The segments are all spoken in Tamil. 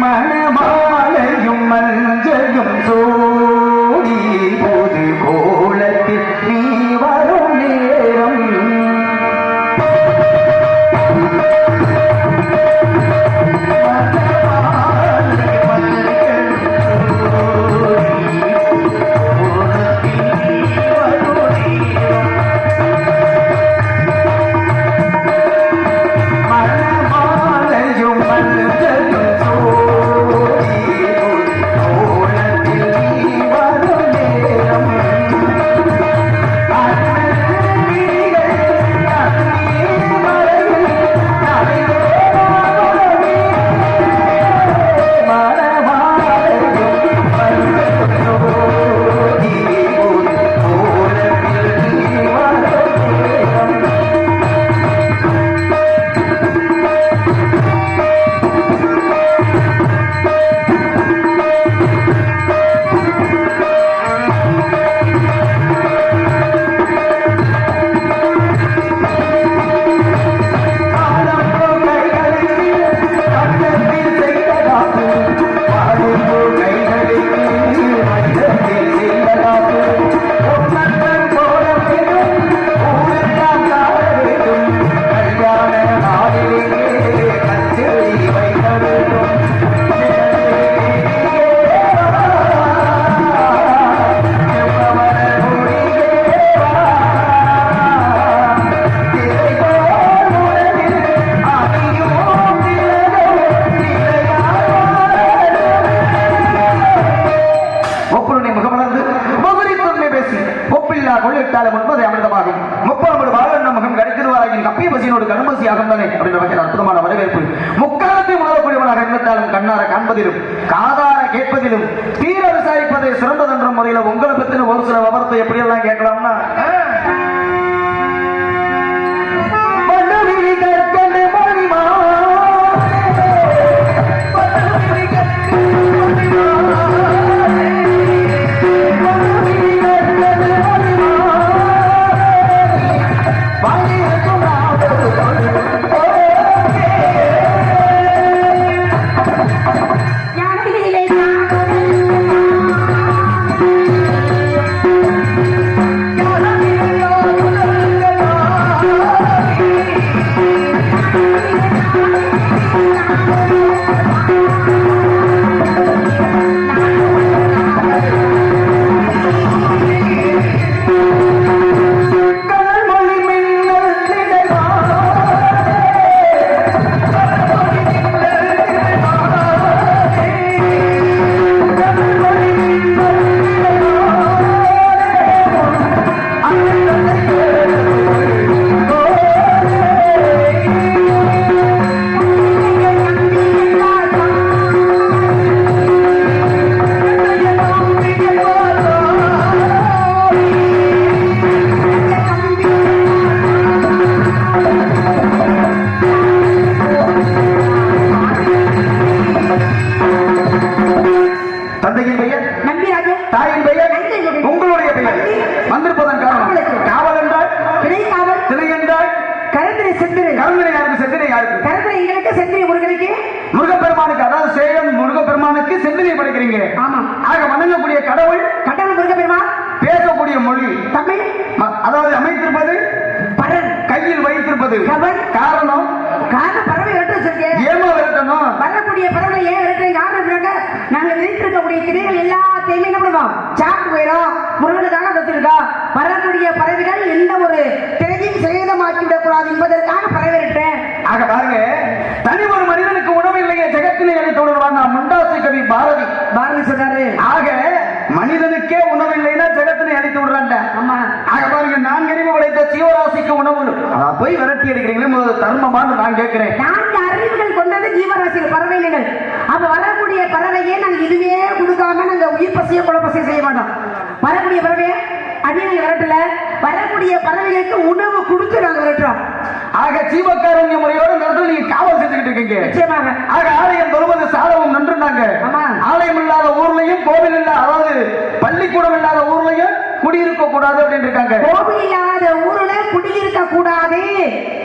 മണമാലയും മഞ്ചകും സോടി പൊതുകോളത്തിൽ നീ கருத்திரை செந்திரு கருவினை யாருக்கு? செந்தினை யாருக்கு? கருத்திரை எங்களுக்கு செந்திரி முருகனுக்கு. முருகப்பெருமானுக்கு அதாவது சேலம் முருகப்பெருமானுக்கு செந்தினை படைக்கிறீங்க ஆமா. ஆக வணங்கக்கூடிய கடவுள் கடவுள் முருகப்பெருமான். பேசக்கூடிய மொழி தமிழ். அதாவது அமைத்திருப்பது பரன். கையில் வைத்திருப்பது. கவன். காரணம் காரணம். ஏமா விரட்டணும் வரக்கூடிய பறவை ஏன் விரட்டுறீங்க நாங்க விரித்திருக்கக்கூடிய கிளைகள் எல்லாத்தையுமே என்ன பண்ணுவோம்? சாப்பிட்டு போயிடும் வரக்கூடிய பறவைகள் எந்த ஒரு திரையும் சேதமாக்கி விடக்கூடாது என்பதற்காக பறவை விரட்டுறேன் ஆக பாருங்க தனி ஒரு மனிதனுக்கு உணவு இல்லையே அளித்து விடுவான் நான் முண்டாசு கவி பாரதி. பாரதி சொன்னாரு. ஆக மனிதனுக்கே உணவு இல்லைன்னா ஜெகத்தினை அளித்து விடுறான்ட ஆமா. ஆக பாருங்க நான் அறிவு உடைத்த ஜீவராசிக்கு உணவு. போய் விரட்டி அடிக்கிறீங்களே முதல்ல தர்மமான்னு நான் கேட்கிறேன். ஜீவராசிகள் பறவைகள் அப்ப வரக்கூடிய பறவையே நாங்க இதுவே கொடுக்காம நாங்க உயிர் பசிய குல பசிய செய்ய மாட்டோம். வரக்கூடிய பறவையை அடியை விரட்டல. வரக்கூடிய பறவைகளுக்கு உணவு கொடுத்து நாங்க விரட்டுறோம். ஆக ஜீவக்காரண்ய முறையோட இடத்துல நீங்க காவல் செஞ்சுக்கிட்டு இருக்கீங்க. நிச்சயமாக. ஆக ஆலயம் தொழுவது சாதவும் நன்றுனாங்க. ஆலயம் இல்லாத ஊர்லயும் கோவில் இல்ல அதாவது பள்ளிக்கூடம் இல்லாத ஊர்லயும் குடியிருக்க கூடாது அப்படின்னு இருக்காங்க. கோவில் இல்லாத ஊர்ல குடியிருக்க கூடாது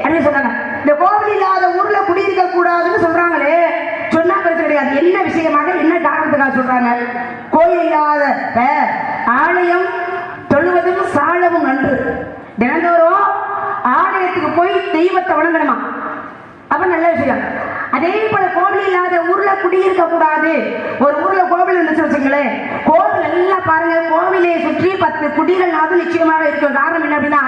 அப்படின்னு சொன்னாங்க. இந்த கோவில் இல்லாத ஊர்ல குடியிருக்க கூடாதுன்னு சொல்றாங்களே சொன்னா பிரச்சனை கிடையாது. என்ன விஷயமாக என்ன காரணத்துக்காக சொல்றாங்க? கோயில் இல்லாத ஆலயம் தொழுவதும் சாழவும் நன்று. தினந்தோறும் ஆலயத்துக்கு போய் தெய்வத்தை வணங்கணுமா? அப்ப நல்ல விஷயம். அதே போல கோவில் இல்லாத ஊர்ல குடியிருக்க கூடாது ஒரு ஊர்ல கோவில் இருந்துச்சு வச்சுங்களேன் கோவில் எல்லாம் பாருங்க. கோவிலை சுற்றி பத்து குடிகள் நிச்சயமாக இருக்கும். காரணம் என்ன அப்படின்னா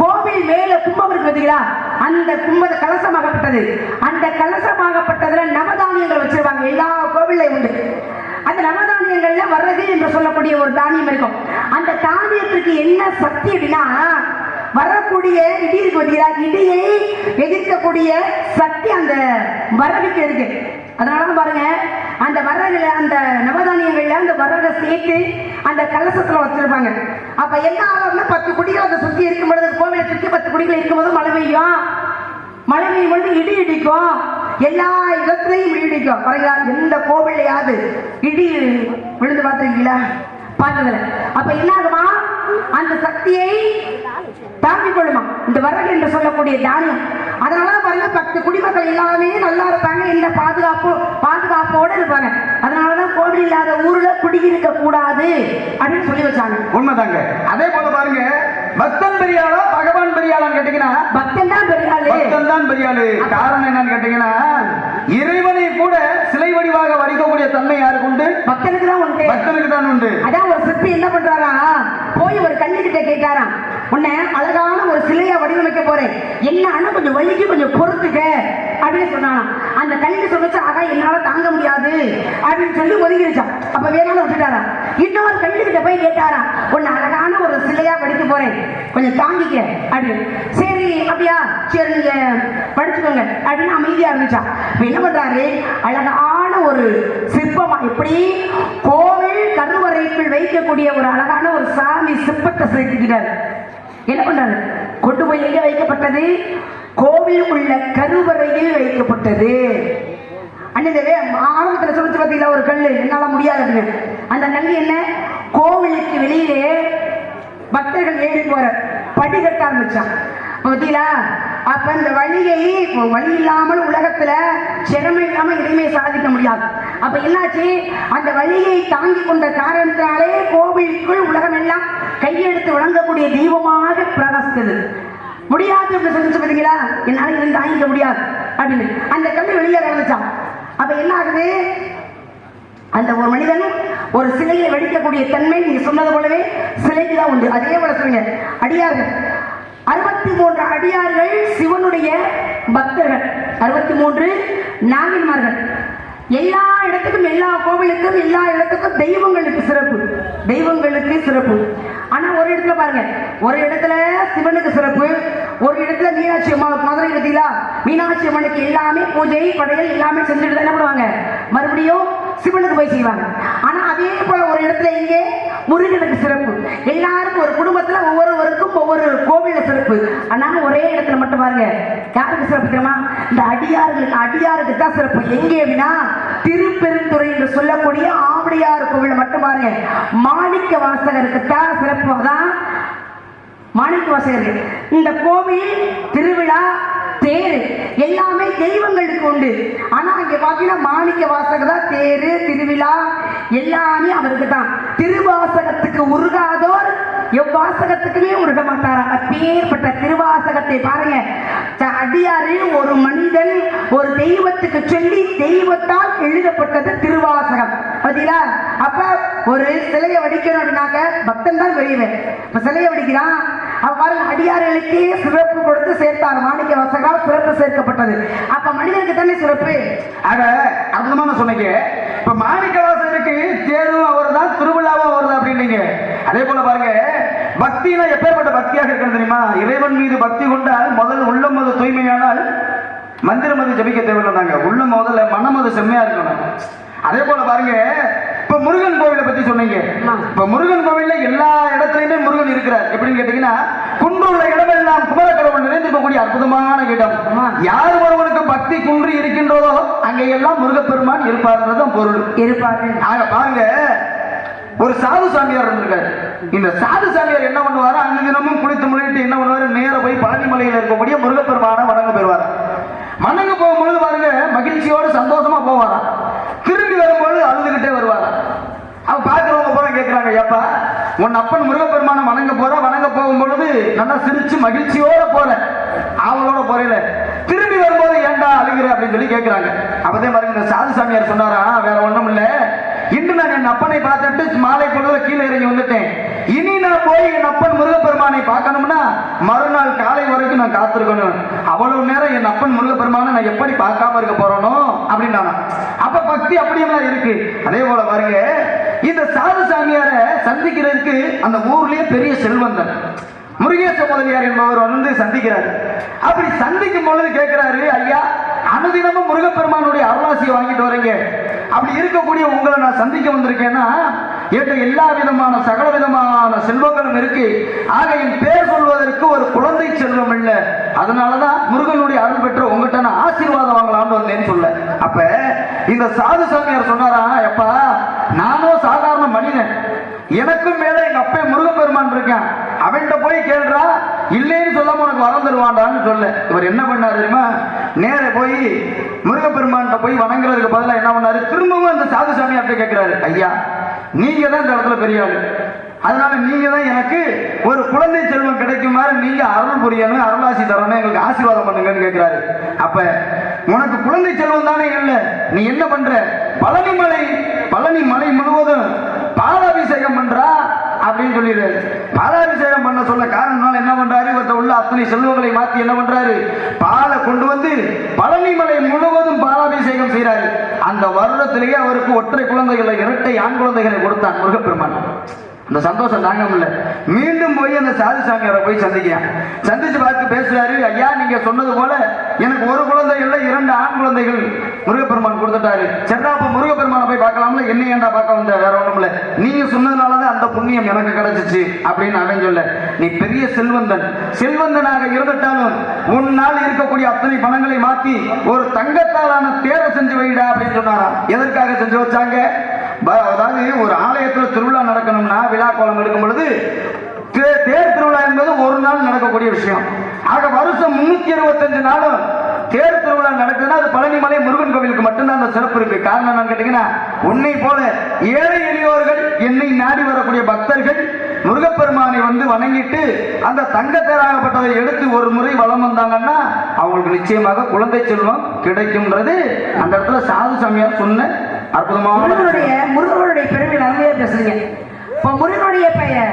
கோவில் மேல கும்பம் இருக்கு பார்த்தீங்களா அந்த கும்பத கலசமாகப்பட்டது. அந்த கலசமாகப்பட்டதுல நவதானியங்கள் வச்சிருப்பாங்க. எல்லா கோவில்லையும் உண்டு. அந்த நவதானியங்கள்ல வர்றது என்று சொல்லக்கூடிய ஒரு தானியம் இருக்கும். அந்த தானியத்திற்கு என்ன சக்தி அப்படின்னா வரக்கூடிய இடி இருக்கு பார்த்தீங்களா இடியை எதிர்க்கக்கூடிய சக்தி அந்த வரகுக்கு இருக்கு. அதனால பாருங்க அந்த வரகுல அந்த நவதானியங்கள்ல அந்த வரகை சேர்த்து அந்த கலசத்துல வச்சிருப்பாங்க. அப்ப என்ன ஆகும்னா பத்து குடிகள் அதை சுத்தி இருக்கும் பொழுது கோவிலை சுத்தி பத்து குடிகள் இருக்கும்போது மழை பெய்யும்? மழை பெய்யும் பொழுது இடி இடிக்கும். எல்லா இடத்துலையும் இடி இடிக்கும். பாருங்களா எந்த கோவிலையாவது இடி விழுந்து பார்த்துருக்கீங்களா? பார்த்ததுல அப்ப என்ன ஆகுமா? அந்த சக்தியை தாங்கிக் கொள்ளுமா? இந்த வரகு என்று சொல்லக்கூடிய தானியம். அதனால பாருங்க பத்து குடிமக்கள் எல்லாமே நல்லா இருப்பாங்க எந்த பாதுகாப்பு பாதுகாப்போட இருப்பாங்க. அதனாலதான் கோவில் இல்லாத ஊர்ல குடியிருக்க கூடாது அப்படின்னு சொல்லி வச்சாங்க. உண்மைதாங்க. அதே போல பாருங்க பக்தன் பெரியாளா பகவான் பெரியாளான்னு கேட்டீங்கன்னா பக்தன் தான் பெரிய ஆளு பக்தன் தான் பெரியாளு. காரணம் என்னன்னு கேட்டீங்கன்னா இறைவனை கூட சிலை வடிவாக வடிக்கக்கூடிய தன்மை யாருக்கு உண்டு? பக்தனுக்கு தான் உண்டு. பக்தனுக்கு தான் உண்டு. அதான் ஒரு சிற்பி என்ன பண்றாரா போய் ஒரு கல்லுக்கிட்ட கேட்காராம் உன்னை அழகான ஒரு சிலையை வடிவமைக்க போறேன். என்ன கொஞ்சம் வலிக்கு கொஞ்சம் பொறுத்துக்க. அப்படின்னு சொன்னானா அந்த கல்லுக்கு சொல்லிச்சு ஆகா என்னால தாங்க முடியாது. அப்படின்னு சொல்லி ஒதுங்கிருச்சான் அப்ப வேணாலும் விட்டுட்டாராம். இன்னொரு கல்லுக்கிட்ட போய் கேட்டாராம். உன்னை அழகான ஒரு சிலையா படிக்க போறேன். கொஞ்சம் தாங்கிக்க. அப்படின்னு. சரி அப்படியா? சரி நீங்க படிச்சுக்கோங்க. அப்படின்னு அமைதியா இருந்துச்சா என்ன பண்றாரு? அழகான ஒரு சிற்பமா எப்படி கோவில் கருவறைக்குள் வைக்கக்கூடிய ஒரு அழகான ஒரு சாமி சிற்பத்தை செதுக்கிறார் என்ன பண்றாரு கொண்டு போய் எங்க வைக்கப்பட்டது? கோவில் உள்ள கருவறையில் வைக்கப்பட்டது. அண்ணன் ஆரம்பத்தில் சொல்லிச்சு பார்த்தீங்களா ஒரு கல் என்னால முடியாது அந்த கல் என்ன? கோவிலுக்கு வெளியிலே பக்தர்கள் ஏறி போற படிக்கட்ட ஆரம்பிச்சான் பார்த்தீங்களா அப்ப இந்த வழியை வழி இல்லாமல் உலகத்துல சிரமம் இல்லாம எதுவுமே சாதிக்க முடியாது. அப்ப என்னாச்சு? அந்த வழியை தாங்கி கொண்ட காரணத்தினாலே கோவிலுக்குள் உலகம் எல்லாம் கையெடுத்து வழங்கக்கூடிய தெய்வமாக பிரகாசித்தது முடியாது அப்படின்னு சொல்லிச்சு பார்த்தீங்களா என்னால இருந்து தாங்கிக்க முடியாது. அப்படின்னு. அந்த கல்வி வெளியே கிளம்பிச்சான் அப்ப என்ன ஆகுது அந்த ஒரு மனிதன் ஒரு சிலையை வெடிக்கக்கூடிய தன்மை நீங்க சொன்னது போலவே சிலைக்கு தான் உண்டு. அதே போல சொல்லுங்க. அடியார்கள் அறுபத்தி மூன்று அடியார்கள் சிவனுடைய பக்தர்கள். அறுபத்தி மூன்று நாகின்மார்கள் எல்லா இடத்துக்கும் எல்லா கோவிலுக்கும் எல்லா இடத்துக்கும் தெய்வங்களுக்கு சிறப்பு. தெய்வங்களுக்கு சிறப்பு. ஆனா ஒரு இடத்துல பாருங்க. ஒரு இடத்துல சிவனுக்கு சிறப்பு. ஒரு இடத்துல மீனாட்சி அம்மா மதுரை பார்த்தீங்களா மீனாட்சி அம்மனுக்கு எல்லாமே பூஜை படையல் எல்லாமே செஞ்சுட்டு தான் என்ன பண்ணுவாங்க மறுபடியும் சிவனுக்கு போய் செய்வாங்க. ஆனா அதே போல ஒரு இடத்துல இங்கே முருகனுக்கு சிறப்பு. எல்லாருக்கும் ஒரு குடும்பத்துல ஒவ்வொருவருக்கும் ஒவ்வொரு கோவில சிறப்பு. ஆனாலும் ஒரே இடத்துல மட்டும் பாருங்க. யாருக்கு சிறப்பு தெரியுமா? இந்த அடியார்களுக்கு அடியாருக்கு தான் சிறப்பு. எங்கே அப்படின்னா திருப்பெருந்துறை என்று சொல்லக்கூடிய ஆவடியார் கோவில் மட்டும் பாருங்க. மாணிக்க வாசகருக்கு தான் சிறப்பு. தான் மாணிக்க வாசகர்கள் இந்த கோவில் திருவிழா தேரு எல்லாமே தெய்வங்களுக்கு உண்டு. ஆனா இங்க பாத்தீங்கன்னா மாணிக்க வாசகர் தான் தேரு திருவிழா எல்லாமே அவருக்கு தான் திருவாசகத்துக்கு உருகாதோர் எவ்வாசகத்துக்குமே உருக மாட்டாரா அப்பேற்பட்ட திருவாசகத்தை பாருங்க. த- அடியாறு ஒரு மனிதன் ஒரு தெய்வத்துக்கு சொல்லி தெய்வத்தால் எழுதப்பட்டது திருவாசகம். பாத்தீங்களா? அப்ப ஒரு சிலையை வடிக்கணும் அப்படின்னாக்க பக்தன் தான் பெரியவன் இப்ப சிலையை வடிக்கிறான். அவ்வாறு பாருங்க அடியார்களுக்கே சிறப்பு கொடுத்து சேர்த்தார். மாணிக்க வாசகம் சிறப்பு சேர்க்கப்பட்டது. அப்ப மனிதனுக்கு தானே சிறப்பு? அத அற்புதமா நான் சொன்னீங்க. இப்ப மாணிக்கவாசகருக்கு தேரும் அவர் தான் திருவிழாவும் அவர் தான் அப்படின்னீங்க. அதே போல பாருங்க பக்தினா எப்பேற்பட்ட பக்தியாக இருக்கிறது தெரியுமா? இறைவன் மீது பக்தி கொண்டால் முதல் உள்ளம் அது தூய்மையானால் மந்திரம் அது ஜபிக்க தேவையில்லைனாங்க உள்ளம் முதல்ல மனம் அது செம்மையா இருக்கணும். அதே போல பாருங்க இப்ப முருகன் கோவிலை பத்தி சொன்னீங்க. இப்ப முருகன் கோவில்ல எல்லா இடத்துலயுமே முருகன் இருக்கிறார். எப்படின்னு கேட்டீங்கன்னா குன்றுள்ள இடமெல்லாம் குமரக்கடவுள் நிறைந்திருக்கக்கூடிய அற்புதமான இடம். யார் ஒருவனுக்கு பக்தி குன்றி இருக்கின்றதோ அங்கே எல்லாம் முருகப்பெருமான் இருப்பார்ன்றதும் பொருள். இருப்பாரு. ஆக பாருங்க ஒரு சாது சாமியார் இருந்திருக்காரு. இந்த சாது சாமியார் என்ன பண்ணுவாரு? அஞ்சு தினமும் குளித்து முழிட்டு என்ன பண்ணுவாரு? நேர போய் பழனி மலையில இருக்கக்கூடிய முருகப்பெருமான வணங்க பெறுவார் வணங்க போகும்பொழுது பாருங்க மகிழ்ச்சியோடு சந்தோஷமா போவாராம். திரும்பி வரும்போது அழுதுகிட்டே வருவாங்க. அவன் பார்க்குறவங்க போற கேட்குறாங்க ஏப்பா உன் அப்பன் முருகப்பெருமானை வணங்க போற வணங்க போகும்பொழுது நல்லா சிரிச்சு மகிழ்ச்சியோட போற. அவங்களோட போறையில திரும்பி வரும்போது ஏன்டா அழுகிற? அப்படின்னு சொல்லி கேட்குறாங்க அப்பதே மாதிரி இந்த சாது சாமியார் சொன்னாரா வேற ஒன்றும் இல்லை இன்று நான் என் அப்பனை பார்த்துட்டு மாலை பொழுதுல கீழே இறங்கி வந்துட்டேன். போய் என் அப்பன் முருகப்பெருமானை பார்க்கணும்னா மறுநாள் காலை வரைக்கும் நான் காத்திருக்கணும். அவ்வளவு நேரம் என் அப்பன் முருகப்பெருமானை நான் எப்படி பார்க்காம இருக்க போறேனோ அப்படின்னு அப்ப பக்தி அப்படியெல்லாம் இருக்கு. அதே போல பாருங்க இந்த சாது சாமியாரை சந்திக்கிறதுக்கு அந்த ஊர்லயே பெரிய செல்வந்தன் முருகேச முதலியார் என்பவர் வந்து சந்திக்கிறார். அப்படி சந்திக்கும் பொழுது கேட்கிறாரு ஐயா அனுதினமும் முருகப்பெருமானுடைய அருளாசியை வாங்கிட்டு வரீங்க. அப்படி இருக்கக்கூடிய உங்களை நான் சந்திக்க வந்திருக்கேன்னா என்கிட்ட எல்லா விதமான சகல விதமான செல்வங்களும் இருக்கு. ஆக என் பேர் சொல்வதற்கு ஒரு குழந்தை செல்வம் இல்ல. அதனாலதான் முருகனுடைய அருள் பெற்ற உங்ககிட்ட நான் ஆசீர்வாதம் வாங்கலாம்னு வந்தேன்னு சொல்ல. அப்ப இந்த சாது சாமியார் சொன்னாரா எப்பா நானும் சாதாரண மனிதன். எனக்கும் மேல எங்க அப்பா முருகப்பெருமான் இருக்கான். அவன்கிட்ட போய் கேள்றா இல்லைன்னு சொல்லாம உனக்கு வரம் தருவான்டான்னு சொல்ல. இவர் என்ன பண்ணாரு தெரியுமா? நேர போய் முருகப்பெருமான்கிட்ட போய் வணங்குறதுக்கு பதிலாக என்ன பண்ணாரு? திரும்பவும் அந்த சாது சாமியார்ட்ட கேட்கிறாரு ஐயா நீங்க தான் இந்த இடத்துல பெரிய ஆளு. அதனால நீங்க தான் எனக்கு ஒரு குழந்தை செல்வம் கிடைக்குமாறு நீங்க அருள் புரியணும் அருளாசி தரணும் எங்களுக்கு ஆசீர்வாதம் பண்ணுங்கன்னு கேட்கிறாரு அப்ப உனக்கு குழந்தை செல்வம் தானே இல்லை நீ என்ன பண்ற? பழனி மலை பழனி மலை முழுவதும் பாலாபிஷேகம் பண்றா அப்படின்னு சொல்லிடுறாரு. பாலாபிஷேகம் பண்ண சொல்ல காரணம் என்ன பண்றாரு? இவர்த்த உள்ள அத்தனை செல்வங்களை மாத்தி என்ன பண்றாரு பாலை கொண்டு வந்து பழனி மலை முழுவதும் பாலாபிஷேகம் செய்றாரு அந்த வருடத்திலேயே அவருக்கு ஒற்றை குழந்தைகளை இரட்டை ஆண் குழந்தைகளை கொடுத்தான் முருகப்பெருமான். அந்த சந்தோஷம் தாங்க முடியல. மீண்டும் போய் அந்த சாதி சாமியாரை போய் சந்திக்கிறான். சந்திச்சு பார்த்து பேசுறாரு ஐயா நீங்க சொன்னது போல எனக்கு ஒரு குழந்தை இல்லை இரண்டு ஆண் குழந்தைகள் முருகப்பெருமான் கொடுத்துட்டாரு. சரிடா அப்ப முருகப்பெருமானை போய் பார்க்கலாம்ல? என்ன ஏன்டா பார்க்க வந்த? வேற ஒண்ணும் இல்ல. நீங்க சொன்னதுனாலதான் அந்த புண்ணியம் எனக்கு கிடைச்சிச்சு. அப்படின்னு அவன் சொல்ல நீ பெரிய செல்வந்தன். செல்வந்தனாக இருந்துட்டாலும் உன்னால் இருக்கக்கூடிய அத்தனை பணங்களை மாத்தி ஒரு தங்கத்தாலான தேரை செஞ்சு வைடா அப்படின்னு சொன்னாராம். எதற்காக செஞ்சு வச்சாங்க? அதாவது ஒரு ஆலயத்தில் திருவிழா நடக்கணும்னா விழா கோலம் எடுக்கும் பொழுது தே- தேர் திருவிழா என்பது ஒரு நாள் நடக்கக்கூடிய விஷயம். ஆக வருஷம் முன்னூத்தி அறுபத்தஞ்சு நாளும் தேர் திருவிழா நடக்குதுன்னா அது பழனிமலை முருகன் கோவிலுக்கு மட்டும்தான் அந்த சிறப்பு இருக்கு. காரணம் என்னன்னு கேட்டீங்கன்னா உன்னை போல ஏழை எளியோர்கள் என்னை நாடி வரக்கூடிய பக்தர்கள் முருகப்பெருமானை வந்து வணங்கிட்டு அந்த தங்கத்தேராகப்பட்டதை எடுத்து ஒரு முறை வலம் வந்தாங்கன்னா அவங்களுக்கு நிச்சயமாக குழந்தை செல்வம் கிடைக்கும்ன்றது அந்த இடத்துல சாது சாமியார் சொன்ன அற்புதமான முருகனுடைய பெருமை நிறைய பேசுறீங்க. இப்போ முருகனுடைய பெயர்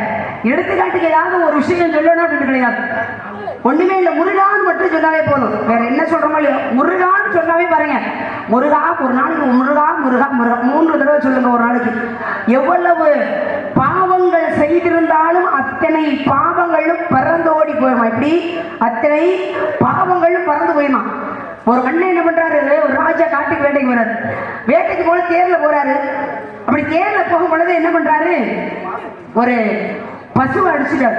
எடுத்துக்காட்டுக்கு ஏதாவது ஒரு விஷயம் சொல்லணும் அப்படின்னு கிடையாது. ஒண்ணுமே இல்லை முருகான்னு மட்டும் சொன்னாவே போதும். வேற என்ன சொல்றோமோ இல்லையோ. முருகான்னு சொன்னாவே பாருங்க. முருகா ஒரு நாளைக்கு முருகா முருகா முருகா. மூன்று தடவை சொல்லுங்க ஒரு நாளைக்கு. எவ்வளவு பாவங்கள் செய்திருந்தாலும் அத்தனை பாவங்களும் பறந்தோடி போயிடுமா? இப்படி அத்தனை பாவங்களும் பறந்து போயிடுமா? ஒரு அண்ணன் என்ன பண்றாரு? ஒரு ராஜா காட்டுக்கு வேட்டைக்கு போறாரு. வேட்டைக்கு போல தேர்ல போறாரு. அப்படி தேர்ல போகும் பொழுது என்ன பண்றாரு? ஒரு பசுவை அடிச்சுட்டாரு.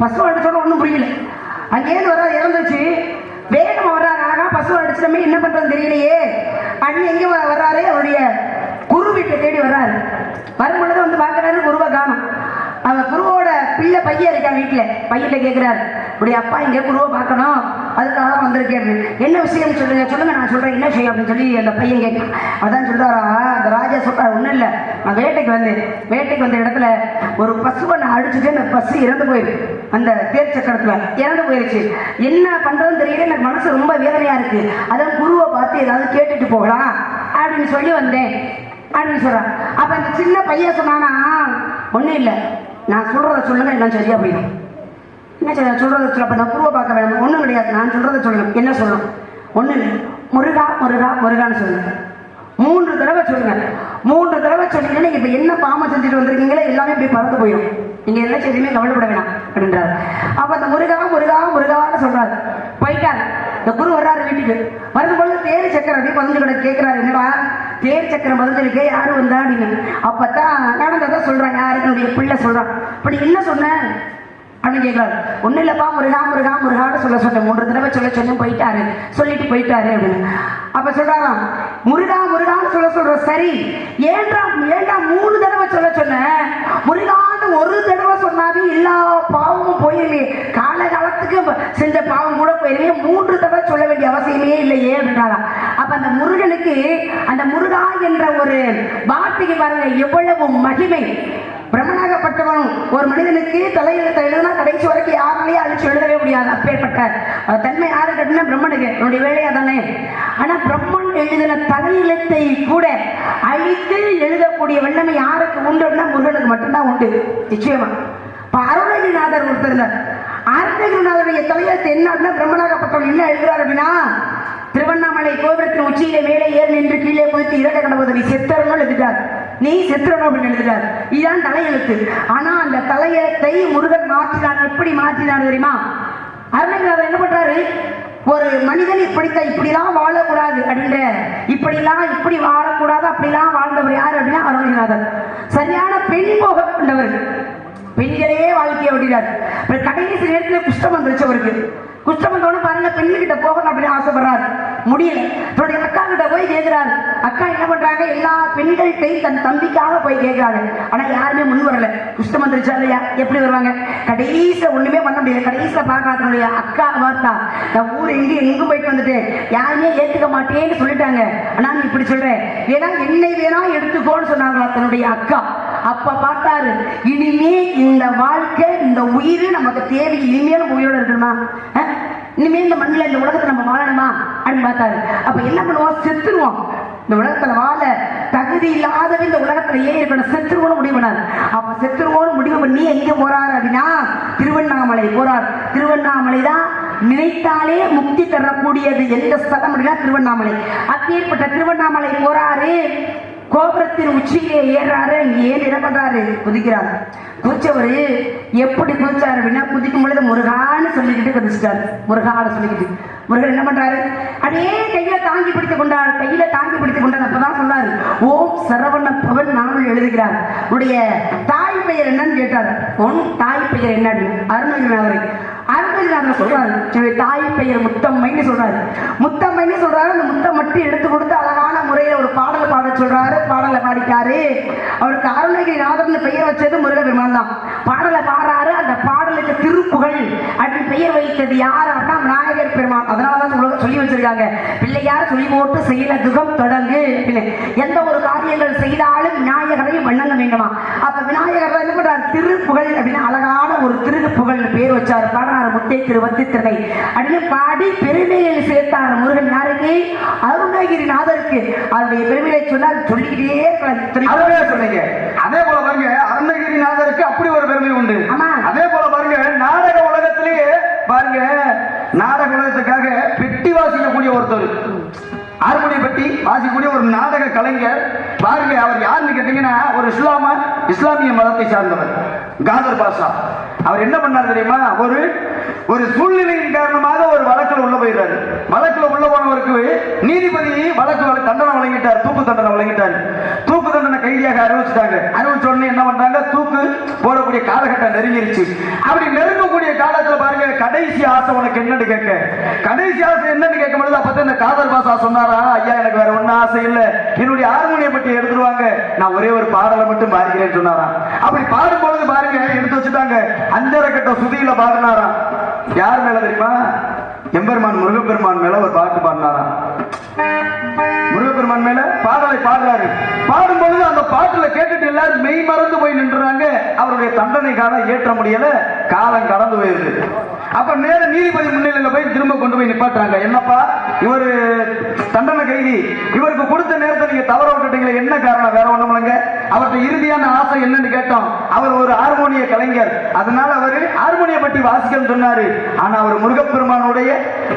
பசுவை அடிச்சோட ஒன்றும் புரியல. அங்கேருந்து வர இறந்துச்சு வேகமா வர்றாரு. ஆனா பசுவை அடிச்சிடமே என்ன பண்றது தெரியலையே. அண்ணன் எங்க வர்றாரு? அவருடைய குரு வீட்டை தேடி வர்றாரு. வரும் பொழுது வந்து பார்க்கறாரு குருவை காணும். அவன் குருவோட பிள்ளை பையன் இருக்கான் வீட்டுல பையன்ட்ட கேட்குறாரு உடைய அப்பா இங்க குருவை பார்க்கணும். அதுக்காக தான் வந்திருக்கேன். என்ன விஷயம்? சொல்லுங்க சொல்லுங்க நான் சொல்றேன். என்ன செய்யும் அப்படின்னு சொல்லி அந்த பையன் கேட்குறான் அதான் சொல்றாரா? அந்த ராஜா சொல்றாரு ஒண்ணும் இல்ல. நான் வேட்டைக்கு வந்தேன். வேட்டைக்கு வந்த இடத்துல ஒரு பசுவை நான் அடிச்சுட்டு அந்த பசு இறந்து போயிருக்கு அந்த தேர் சக்கரத்துல இறந்து போயிருச்சு. என்ன பண்றதுன்னு தெரியல. எனக்கு மனசு ரொம்ப வேதனையா இருக்கு. அதான் குருவை பார்த்து ஏதாவது கேட்டுட்டு போகலாம். அப்படின்னு சொல்லி வந்தேன். அப்படின்னு சொல்றான். அப்ப அந்த சின்ன பையன் சொன்னானா ஒண்ணும் இல்லை. நான் சொல்கிறத சொல்லுங்க எல்லாம் சரியாக போயிடும். என்ன செய்ய சொல்கிறத சொல்ல அப்போ நான் குருவை பார்க்க வேணும். ஒன்றும் கிடையாது. நான் சொல்கிறத சொல்லுங்க. என்ன சொல்லணும்? ஒன்று முருகா முருகா முருகான்னு சொல்லுங்க. மூன்று தடவை சொல்லுங்க. மூன்று தடவை சொன்னீங்கன்னா இப்போ என்ன பாம செஞ்சுட்டு வந்திருக்கீங்களோ எல்லாமே இப்படி பறந்து போயிடும். நீங்க எந்த செய்யுமே கவலைப்பட வேணாம் அப்படின்றாரு. அப்ப அந்த முருகா முருகா முருகான்னு சொல்றாரு. போயிட்டாரு. இந்த குரு வர்றாரு வீட்டுக்கு. வரும்பொழுது தேர் சக்கரம் அப்படி பதினஞ்சு கூட கேட்கிறாரு என்னடா? தேர் சக்கரம் பதினஞ்சுக்கு யாரு வந்தா? அப்படின்னு. அப்பதான் நடந்ததை சொல்றான். யாரு என்னுடைய பிள்ளை சொல்றான். அப்படி என்ன சொன்ன? அப்படின்னு கேட்கிறாரு ஒன்றும் இல்லைப்பா முருகா முருகா முருகான்னு சொல்ல சொன்னேன். மூன்று தடவை சொல்ல சொன்னேன். போயிட்டாரு. சொல்லிட்டு போயிட்டாரு அப்படின்னு. அப்ப சொல்றாராம். முருகா முருகான்னு சொல்ல சொல்ற. சரி. ஏன்டா ஏன்டா மூணு தடவை சொல்ல சொன்னேன் முருகான்னு ஒரு தடவை சொன்னாவே எல்லா பாவமும் போயிருமே கால காலத்துக்கு செஞ்ச பாவம் கூட போயிருமே. மூன்று தடவை சொல்ல வேண்டிய அவசியமே இல்லையே அப்படின்றாராம் அப்ப அந்த முருகனுக்கு அந்த முருகா என்ற ஒரு வார்த்தைக்கு பாருங்க எவ்வளவு மகிமை. பிரம்மனாகப்பட்டவன் ஒரு மனிதனுக்கு தலையெழுத்த எழுதுனா கடைசி வரைக்கும் யாருமே அழிச்சு எழுதவே முடியாது. அப்பேற்பட்ட தன்மை யாரு கட்டினா பிரம்மனுக்கு. என்னுடைய வேலையா தானே ஆனா பிரம்மன் எழுதின தலையிலத்தை கூட அழித்து எழுதக்கூடிய வல்லமை யாருக்கு உண்டு அப்படின்னா முருகனுக்கு மட்டும்தான் உண்டு. நிச்சயமா? அருணகிரிநாதர் ஒருத்தர் அருணகிரிநாதருடைய தலையெழுத்து என்ன அப்படின்னா பிரம்மனாகப்பட்டவன் என்ன எழுதுறார் அப்படின்னா திருவண்ணாமலை கோபுரத்தின் உச்சியிலே மேலே ஏறி நின்று கீழே குதித்து இறக்க கடவுள் நீ செத்தரணும் எழுதிட்டார். நீ செத்துறணும் அப்படின்னு எழுதிட்டார். இதுதான் தலையெழுத்து. ஆனா அந்த தலையெழுத்தை முருகன் மாற்றினார். எப்படி மாற்றினார் தெரியுமா? அருணகிரிநாதர் என்ன பண்றாரு? ஒரு மனிதன் இப்படித்தான் இப்படிலாம் வாழக்கூடாது அப்படின்ற இப்படிலாம் இப்படி வாழக்கூடாது அப்படிலாம் வாழ்ந்தவர் யார் அப்படின்னா அருணகிநாதன் சரியான பெண் போக கொண்டவர்கள். பெண்களே வாழ்க்கையை விடுறாரு அப்புறம் கடைசி நேரத்தில் குஷ்டம் வந்துருச்சு அவருக்கு குஷ்டம் வந்தோடனே பாருங்க பெண்ணுகிட்ட போகணும் அப்படின்னு ஆசைப்படுறாரு. முடியல. தன்னுடைய அக்கா கிட்ட போய் கேட்கிறாரு அக்கா என்ன பண்றாங்க? எல்லா பெண்கள்கிட்டையும் தன் தம்பிக்காக போய் கேட்கிறாங்க ஆனா யாருமே முன் வரல. குஷ்டம் வந்துருச்சா இல்லையா எப்படி வருவாங்க? கடைசியில ஒண்ணுமே பண்ண முடியாது கடைசியில பார்க்க தன்னுடைய அக்கா பார்த்தா நான் ஊர் எங்க எங்கும் போயிட்டு வந்துட்டேன் யாருமே ஏத்துக்க மாட்டேன்னு சொல்லிட்டாங்க. ஆனா இப்படி சொல்றேன் ஏன்னா என்னை வேணா எடுத்துக்கோன்னு சொன்னாங்களா தன்னுடைய அக்கா. அப்ப பார்த்தாரு இனிமே இந்த வாழ்க்கை இந்த உயிர் நமக்கு தேவை இனிமேல் உயிரோட இருக்கணுமா? இனிமே இந்த மண்ணில் இந்த உலகத்தை நம்ம வாழணுமா? அப்படின்னு பார்த்தாரு. அப்ப என்ன பண்ணுவோம்? செத்துருவோம். இந்த உலகத்துல வாழ தகுதி இல்லாதவ இந்த உலகத்துல ஏன் இருக்கணும்? செத்துருவோன்னு முடிவு பண்ணாரு. அப்ப செத்துருவோம்னு முடிவு பண்ணி எங்க போறாரு அப்படின்னா திருவண்ணாமலை போறார். திருவண்ணாமலை தான் நினைத்தாலே முக்தி தரக்கூடியது. எந்த ஸ்தலம் அப்படின்னா திருவண்ணாமலை. அப்பேற்பட்ட திருவண்ணாமலை போறாரு. கோபுரத்தின் உச்சியிலே ஏறாரு இங்க ஏன் இடப்படுறாரு குதிக்கிறாரு. குதிச்சவரு எப்படி குதிச்சாரு அப்படின்னா குதிக்கும் பொழுது முருகான்னு சொல்லிக்கிட்டு குதிச்சிட்டாரு. முருகான்னு சொல்லிக்கிட்டு. முருகன் என்ன பண்றாரு? அதே கையில தாங்கி பிடித்துக் கொண்டார். கையில தாங்கி பிடித்துக் கொண்டார் அப்பதான் சொன்னாரு. ஓம் சரவண பவன் நானும் எழுதுகிறார். உடைய தாய் பெயர் என்னன்னு கேட்டார். உன் தாய் பெயர் என்ன அருணகிரிநாதரை அருணகிரிநாதர் சொல்றாரு. என்னுடைய தாய் பெயர் முத்தம்மைன்னு சொல்றாரு. முத்தம்மைன்னு சொல்றாரு. அந்த முத்தம் மட்டும் எடுத்து கொடுத்து அழகான முறையில ஒரு பாடல் பாட சொல்றாரு. பாடலை பாடிட்டாரு. அவருக்கு அருணகிரிநாதர்னு பெயர் வச்சது முருகபெருமான் தான். பாடலை பாடுறாரு. அந்த பாடலுக்கு திருப்புகழ் அப்படின்னு பெயர் வைத்தது யார் அப்படின்னா விநாயகர் பெருமான். அதனாலதான் உலக சொல்லி வச்சிருக்காங்க. பிள்ளையார் சொல்லி போட்டு செயல துகம் தொடங்கு. எந்த ஒரு காரியங்கள் செய்தாலும் விநாயகரை வணங்க வேண்டுமா? அப்ப விநாயகர் என்ன பண்றாரு? திருப்புகழ் அப்படின்னு அழகான ஒரு திருப்புகழ் பேர் வச்சாரு. பாடுறாரு முத்தை திரு வத்தித்திருமை அப்படின்னு பாடி பெருமையில் சேர்த்தார் முருகன். யாருக்கு? அருணகிரிநாதருக்கு. அவருடைய பெருமையை சொன்னால் சொல்லிக்கிட்டே இருக்கலாம். சொன்னீங்க அதே போல பாருங்க அருணகிரிநாதருக்கு அப்படி ஒரு பெருமை உண்டு. ஆமா. அதே போல பாருங்க நாடக உலகத்திலேயே பாருங்க நாடக உலகத்துக்காக பெட்டி வாசிக்கக்கூடிய ஒருத்தர். ஹார்மோனிய பெட்டி வாசிக்கக்கூடிய ஒரு நாடக கலைஞர். பாருங்க அவர் யாருன்னு கேட்டீங்கன்னா ஒரு இஸ்லாம இஸ்லாமிய மதத்தை சார்ந்தவர் காதர் பாஷா. அவர் என்ன பண்ணார் தெரியுமா? ஒரு ஒரு சூழ்நிலையின் காரணமாக ஒரு வழக்கில் உள்ள போயிடுறாரு. வழக்கில் உள்ள போனவருக்கு நீதிபதி வழக்கு தண்டனை வழங்கிட்டார் தூக்கு தண்டனை வழங்கிட்டார். தூக்கு தண்டனை கைதியாக அறிவிச்சிட்டாங்க. அறிவிச்ச உடனே என்ன பண்றாங்க? தூக்கு போடக்கூடிய காலகட்டம் நெருங்கிருச்சு. அப்படி நெருங்கக்கூடிய காலத்துல பாருங்க கடைசி ஆசை உனக்கு என்னன்னு கேட்க. கடைசி ஆசை என்னன்னு கேட்கும் பொழுது அப்பதான் இந்த காதல் பாசா சொன்னாரா? ஐயா எனக்கு வேற ஒன்னும் ஆசை இல்ல. என்னுடைய ஹார்மோனிய பற்றி எடுத்துருவாங்க நான் ஒரே ஒரு பாடலை மட்டும் பாடிக்கிறேன்னு சொன்னாராம். அப்படி பாடும் பொழுது பாருங்க எடுத்து வச்சுட்டாங்க. அஞ்சரை கட்ட சுதியில பாடினாராம். யார் மேல தெரியுமா? எம்பெருமான் முருகப்பெருமான் மேல ஒரு பாட்டு பாடினாராம். முருகப்பெருமான் மேல பாடலை பாடுறாரு. பாடும் பொழுது அந்த பாட்டுல கேட்டுட்டு எல்லாரும் மெய் மறந்து போய் நின்றுறாங்க. அவருடைய தண்டனை காலம் ஏற்ற முடியல. காலம் கடந்து போயிருது. அப்ப நேர நீதிபதி முன்னிலையில போய் திரும்ப கொண்டு போய் நிப்பாட்டுறாங்க. என்னப்பா? இவர் தண்டனை கைதி. இவருக்கு கொடுத்த நேரத்தை நீங்க தவற விட்டுட்டீங்களே என்ன காரணம்? வேற ஒண்ணும் இல்லைங்க. அவருடைய இறுதியான ஆசை என்னன்னு கேட்டோம். அவர் ஒரு ஹார்மோனிய கலைஞர். அதனால அவரு ஹார்மோனிய பற்றி வாசிக்கன்னு சொன்னாரு. ஆனா அவர் முருகப்பெருமானுடைய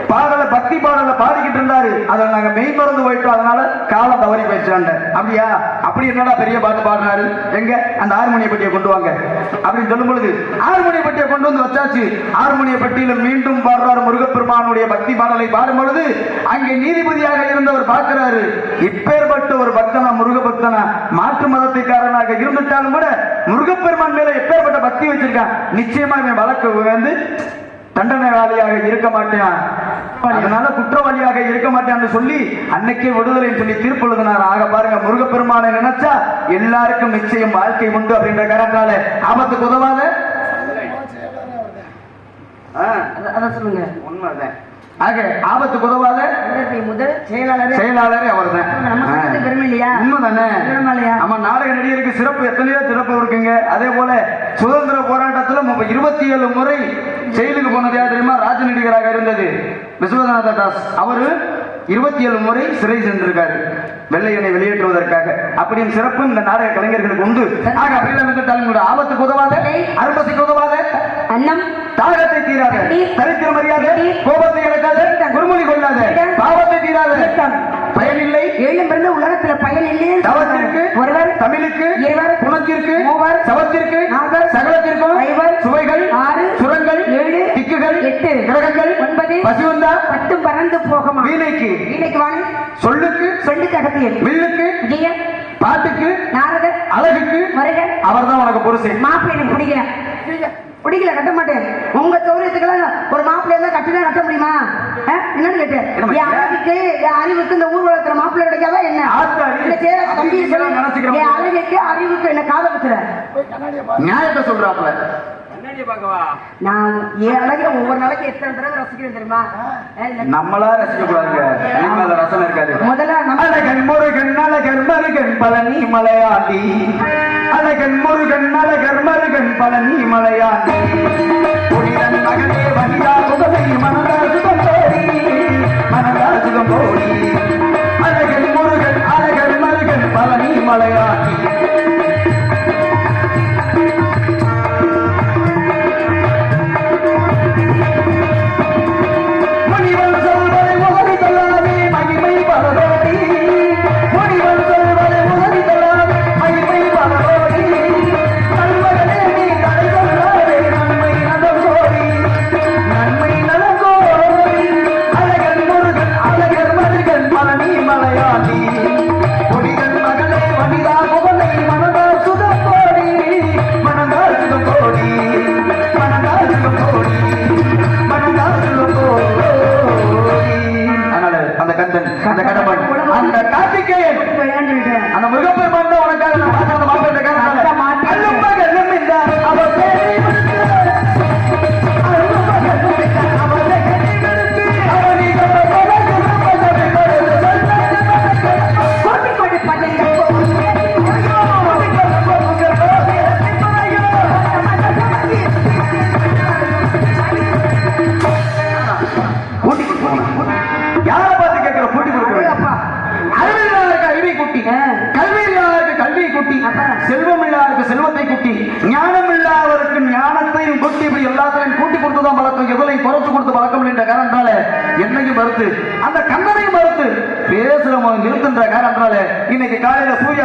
பாடல பக்தி பாடலை பாடிக்கிட்டு இருந்தாரு. அதை நாங்க மெய் மறந்து போயிட்டோம். அதனால காலம் தவறி போயிடுச்சாண்ட அப்படியா? அப்படி என்னடா பெரிய பாட்டு பாடினாரு? எங்க? அந்த ஹார்மோனிய பட்டியை கொண்டு வாங்க. அப்படின்னு சொல்லும் பொழுது ஹார்மோனிய பட்டியை கொண்டு வந்து வச்சாச்சு. ஹார்மோனிய பட்டியில மீண்டும் பாடுறாரு முருகப்பெருமானுடைய பக்தி பாடலை பாடும் பொழுது அங்கே நீதிபதியாக இருந்தவர் பார்க்கிறாரு. இப்பேற்பட்ட ஒரு பக்தனா முருக பக்தனா மாற்று பக்திக்காரனாக இருந்துட்டாலும் கூட முருகப்பெருமான் மேல எப்பேற்பட்ட பக்தி வச்சிருக்கான்? நிச்சயமா இவன் வழக்கு வந்து தண்டனைவாளியாக இருக்க மாட்டான். அதனால குற்றவாளியாக இருக்க மாட்டான்னு சொல்லி அன்னைக்கே விடுதலை சொல்லி தீர்ப்பு எழுதினார் ஆக பாருங்க முருகப்பெருமானை நினைச்சா எல்லாருக்கும் நிச்சயம் வாழ்க்கை உண்டு அப்படின்ற காரணத்தால. ஆபத்துக்கு உதவாத? சொல்லுங்க. உண்மைதான். ஆக ஆபத்துக்கு உதவாத முதல் செயலாளர். செயலாளரே நம்ம பெருமை இல்லையா உண்மைதானே? ஆமா நாடக நடிகருக்கு சிறப்பு எத்தனையோ சிறப்பு இருக்குங்க. அதே போல சுதந்திர போராட்டத்துல நம்ம இருபத்தி ஏழு முறை செயலுக்கு போனது யார் தெரியுமா? ராஜ நடிகராக இருந்தது. விஸ்வநாத தாஸ். அவரு இருபத்தி ஏழு முறை சிறை சென்றிருக்காரு. வெள்ளையனை வெளியேற்றுவதற்காக. அப்படியும் சிறப்பு இந்த நாடக கலைஞர்களுக்கு உண்டு. ஆக உங்களுடைய ஆபத்துக்கு உதவாத அரும்பசிக்கு உதவாத அன்னம் தாகத்தை தீராத தரித்திரம் அறியாத கோபத்தை இழக்காத குருமொழி ஏழும் பிறந்த உலகத்துல பயன் இல்லையே தவத்திற்கு ஒருவர் தமிழுக்கு இருவர் குணத்திற்கு மூவர் சவத்திற்கு நால்வர் சகலத்திற்கும் ஐவர் சுவைகள் ஆறு சுரங்கள் ஏழு திக்குகள் எட்டு கிரகங்கள் ஒன்பது பசிவந்தா பத்து பறந்து போகமா? வீணைக்கு. வீணைக்கு வாணி சொல்லுக்கு சொல்லுக்கு அகத்தியல் வில்லுக்கு விஜய பாட்டுக்கு நாரதர் அழகுக்கு முருகன். அவர்தான் உனக்கு புருஷன் மாப்பிள்ளை எனக்கு பிடிக்கல கட்ட மாட்டேன். உங்க சௌரியத்துக்கெல்லாம் ஒரு மாப்பிள்ளை இருந்தா கட்டினா கட்ட முடியுமா? என்னன்னு கேட்டேன்? என் அழகுக்கு என் அறிவுக்கு இந்த ஊர் வளர்க்குற மாப்பிள்ளை கிடைக்காதா என்ன. என் அழகுக்கு அறிவுக்கு என்ன காத வச்சுற நியாயத்தை சொல்றாப்ல நான் என் அழகை ஒவ்வொரு நாளைக்கு எத்தனை தடவை ரசிக்கிறேன் தெரியுமா. நம்மளா ரசிக்க கூடாதுங்க. ரசனை இருக்காது. முதல்ல நம்ம அழகன் முருகன் அழகர் மருகன் பழனி மலையாண்டி அழகன் முருகன் அழகர் மருகன் பழனி மலையான் புனிதன் மகனே வனிதா புகழை மனதா சுகம் கோடி மனதா சுகம் கோடி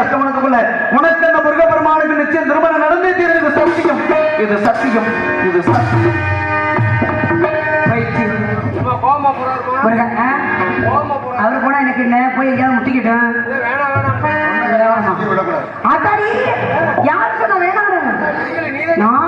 கஷ்டமானதுக்குள்ள உனக்கு அந்த முருக பெருமானுக்கு நிச்சயம் திருமணம் நடந்தே தீர இது சத்தியம். இது சத்தியம். இது சத்தியம். எனக்கு போய் எங்கேயாவது முட்டிக்கிட்டேன் யார் சொன்ன வேணாம். நான்